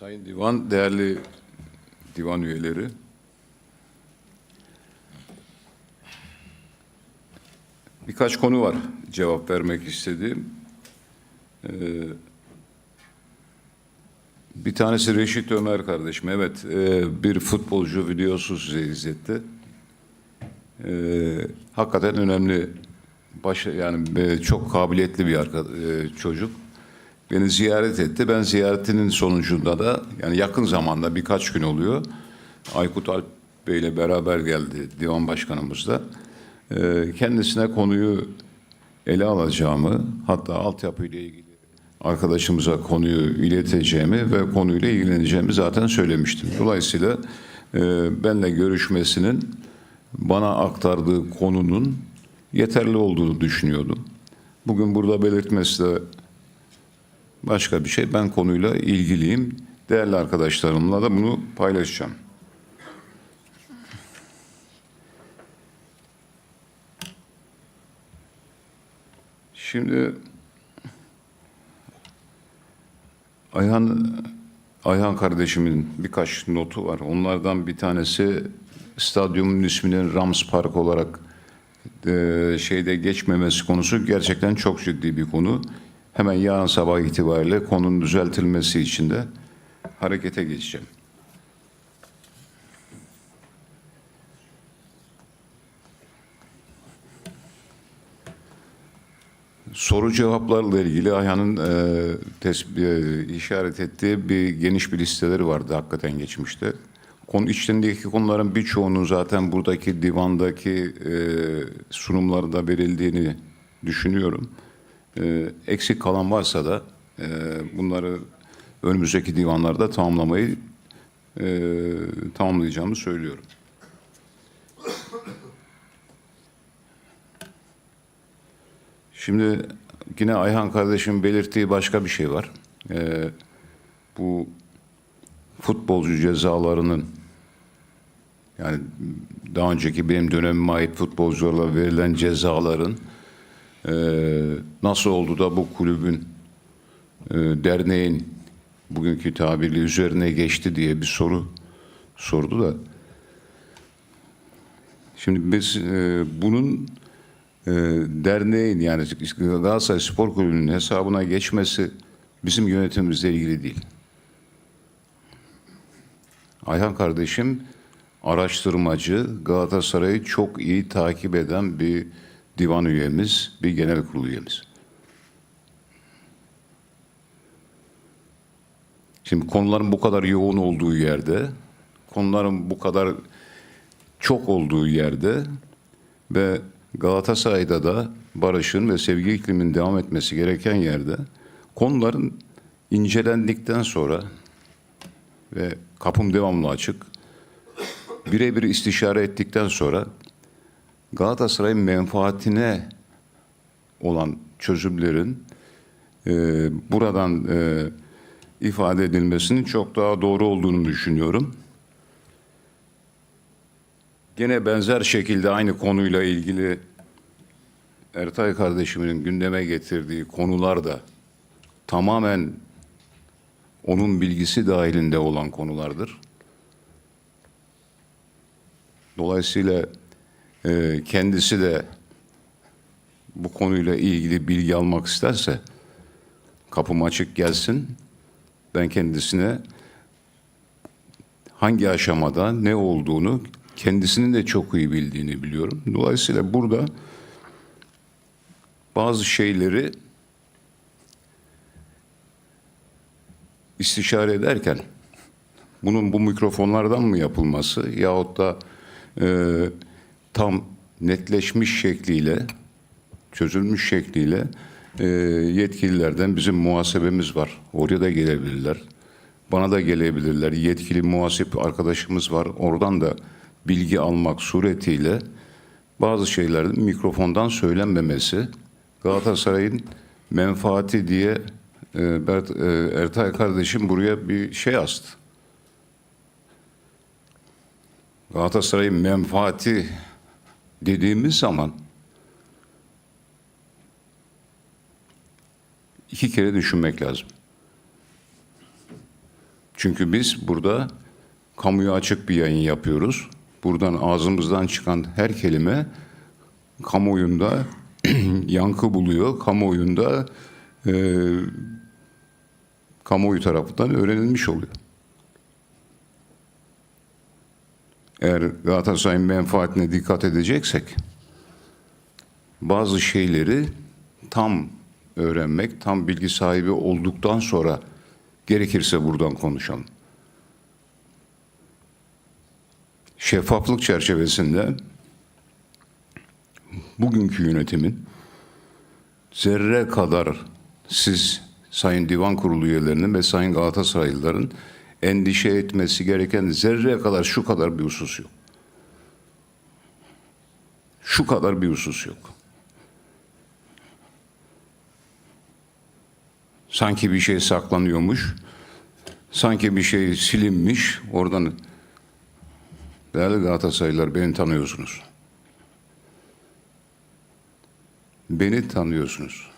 Sayın Divan, değerli divan üyeleri. Birkaç konu var cevap vermek istediğim. Ee, bir tanesi Reşit Ömer kardeşim. Evet, e, bir futbolcu videosu size izletti. Ee, hakikaten önemli, baş, yani e, çok kabiliyetli bir arka, e, çocuk. Beni ziyaret etti. Ben ziyaretinin sonucunda da yani yakın zamanda birkaç gün oluyor. Aykut Alp Bey ile beraber geldi divan başkanımız da. Ee, kendisine konuyu ele alacağımı hatta altyapıyla ilgili arkadaşımıza konuyu ileteceğimi ve konuyla ilgileneceğimi zaten söylemiştim. Dolayısıyla e, benle görüşmesinin bana aktardığı konunun yeterli olduğunu düşünüyordum. Bugün burada belirtmesi de başka bir şey. Ben konuyla ilgiliyim. Değerli arkadaşlarımla da bunu paylaşacağım. Şimdi Ayhan Ayhan kardeşimin birkaç notu var. Onlardan bir tanesi stadyumun isminin Rams Park olarak e, şeyde geçmemesi konusu gerçekten çok ciddi bir konu. Hemen yarın sabah itibariyle konunun düzeltilmesi için de harekete geçeceğim. Soru cevaplarla ilgili Ayhan'ın e, tes- e, işaret ettiği bir geniş bir listeleri vardı hakikaten geçmişte. Konu içindeki konuların birçoğunun zaten buradaki divandaki e, sunumlarda verildiğini düşünüyorum. E, eksik kalan varsa da e, bunları önümüzdeki divanlarda tamamlamayı e, tamamlayacağımı söylüyorum. Şimdi yine Ayhan kardeşim belirttiği başka bir şey var. Ee, bu futbolcu cezalarının yani daha önceki benim dönemime ait futbolcularla verilen cezaların e, nasıl oldu da bu kulübün e, derneğin bugünkü tabirle üzerine geçti diye bir soru sordu da şimdi biz e, bunun e, derneğin yani Galatasaray Spor Kulübü'nün hesabına geçmesi bizim yönetimimizle ilgili değil. Ayhan kardeşim araştırmacı, Galatasaray'ı çok iyi takip eden bir divan üyemiz, bir genel kurul üyemiz. Şimdi konuların bu kadar yoğun olduğu yerde, konuların bu kadar çok olduğu yerde ve Galatasaray'da da barışın ve sevgi ikliminin devam etmesi gereken yerde konuların incelendikten sonra ve kapım devamlı açık birebir istişare ettikten sonra Galatasaray'ın menfaatine olan çözümlerin e, buradan e, ifade edilmesinin çok daha doğru olduğunu düşünüyorum. Gene benzer şekilde aynı konuyla ilgili Ertay kardeşimin gündeme getirdiği konular da tamamen onun bilgisi dahilinde olan konulardır. Dolayısıyla e, kendisi de bu konuyla ilgili bilgi almak isterse kapım açık gelsin. Ben kendisine hangi aşamada ne olduğunu kendisinin de çok iyi bildiğini biliyorum. Dolayısıyla burada bazı şeyleri istişare ederken bunun bu mikrofonlardan mı yapılması yahut da e, tam netleşmiş şekliyle çözülmüş şekliyle e, yetkililerden bizim muhasebemiz var. Oraya da gelebilirler. Bana da gelebilirler. Yetkili muhasip arkadaşımız var. Oradan da bilgi almak suretiyle bazı şeylerin mikrofondan söylenmemesi Galatasaray'ın menfaati diye e, Bert, e, Ertay kardeşim buraya bir şey astı. Galatasaray'ın menfaati dediğimiz zaman iki kere düşünmek lazım. Çünkü biz burada kamuya açık bir yayın yapıyoruz. Buradan ağzımızdan çıkan her kelime kamuoyunda yankı buluyor. Kamuoyunda e, kamuoyu tarafından öğrenilmiş oluyor. Eğer Galatasaray'ın menfaatine dikkat edeceksek bazı şeyleri tam öğrenmek, tam bilgi sahibi olduktan sonra gerekirse buradan konuşalım. Şeffaflık çerçevesinde bugünkü yönetimin zerre kadar siz Sayın Divan Kurulu üyelerinin ve Sayın Galatasaraylıların endişe etmesi gereken zerre kadar şu kadar bir husus yok. Şu kadar bir husus yok. Sanki bir şey saklanıyormuş, sanki bir şey silinmiş, oradan Değerli Galatasaraylılar beni tanıyorsunuz. Beni tanıyorsunuz.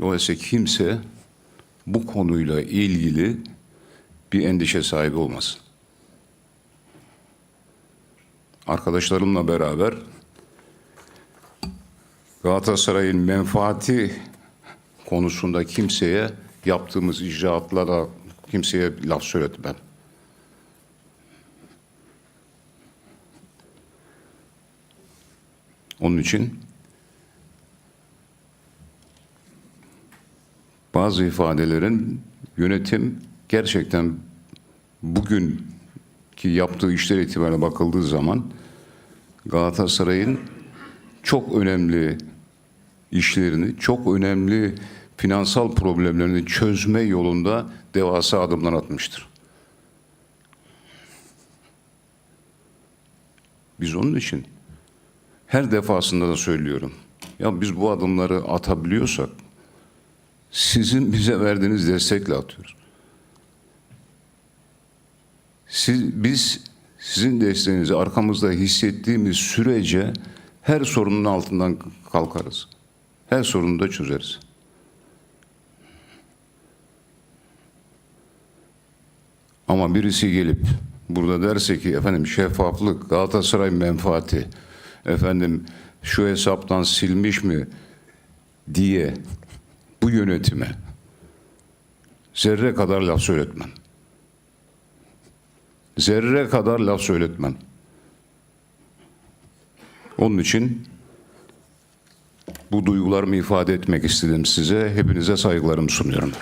Dolayısıyla kimse bu konuyla ilgili bir endişe sahibi olmasın. Arkadaşlarımla beraber Galatasaray'ın menfaati konusunda kimseye yaptığımız icraatlara kimseye laf söyletmem. Onun için bazı ifadelerin yönetim gerçekten bugün ki yaptığı işler itibariyle bakıldığı zaman Galatasaray'ın çok önemli işlerini, çok önemli finansal problemlerini çözme yolunda devasa adımlar atmıştır. Biz onun için her defasında da söylüyorum. Ya biz bu adımları atabiliyorsak sizin bize verdiğiniz destekle atıyoruz. Siz, biz sizin desteğinizi arkamızda hissettiğimiz sürece her sorunun altından kalkarız. Her sorunu da çözeriz. Ama birisi gelip burada derse ki efendim şeffaflık, Galatasaray menfaati, efendim şu hesaptan silmiş mi diye bu yönetime zerre kadar laf söyletmem. Zerre kadar laf söyletmem. Onun için bu duygularımı ifade etmek istedim size. Hepinize saygılarımı sunuyorum.